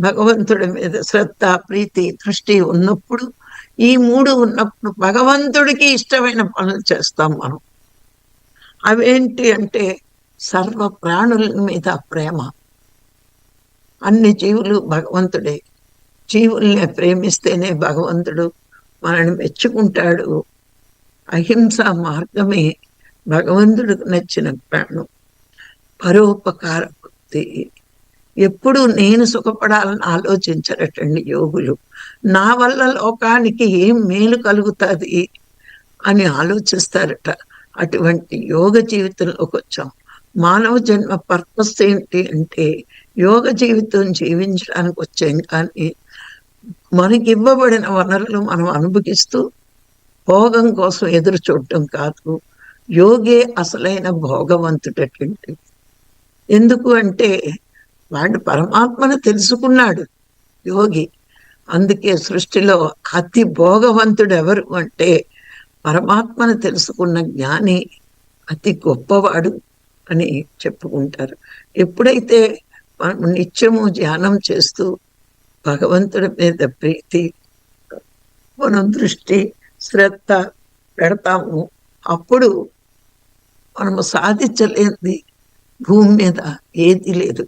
భగవంతుడి మీద శ్రద్ధ ప్రీతి దృష్టి ఉన్నప్పుడు ఈ మూడు ఉన్నప్పుడు భగవంతుడికి ఇష్టమైన పనులు చేస్తాం మనం. అవేంటి అంటే సర్వ ప్రాణుల మీద ప్రేమ. అన్ని జీవులు భగవంతుడే. జీవుల్ని ప్రేమిస్తేనే భగవంతుడు మనల్ని మెచ్చుకుంటాడు. అహింస మార్గమే భగవంతుడికి నచ్చిన ప్రాణం. పరోపకార భక్తి. ఎప్పుడు నేను సుఖపడాలని ఆలోచించరటండి యోగులు. నా వల్ల లోకానికి ఏం మేలు కలుగుతుంది అని ఆలోచిస్తారట అటువంటి యోగ జీవితంలోకి వచ్చాం. మానవ జన్మ పర్పస్ ఏంటి అంటే యోగ జీవితం జీవించడానికి వచ్చాం కానీ మనకి ఇవ్వబడిన వనరులు మనం అనుభవిస్తూ భోగం కోసం ఎదురు చూడటం కాదు. యోగే అసలైన భోగవంతుడటువంటి ఎందుకు అంటే వాడు పరమాత్మను తెలుసుకున్నాడు యోగి. అందుకే సృష్టిలో అతి భోగవంతుడు ఎవరు అంటే పరమాత్మను తెలుసుకున్న జ్ఞాని అతి గొప్పవాడు అని చెప్పుకుంటారు. ఎప్పుడైతే మనం నిత్యము ధ్యానం చేస్తూ భగవంతుడి మీద ప్రీతి మనం దృష్టి శ్రద్ధ పెడతాము అప్పుడు మనము సాధించలేనిది భూమి మీద ఏది లేదు.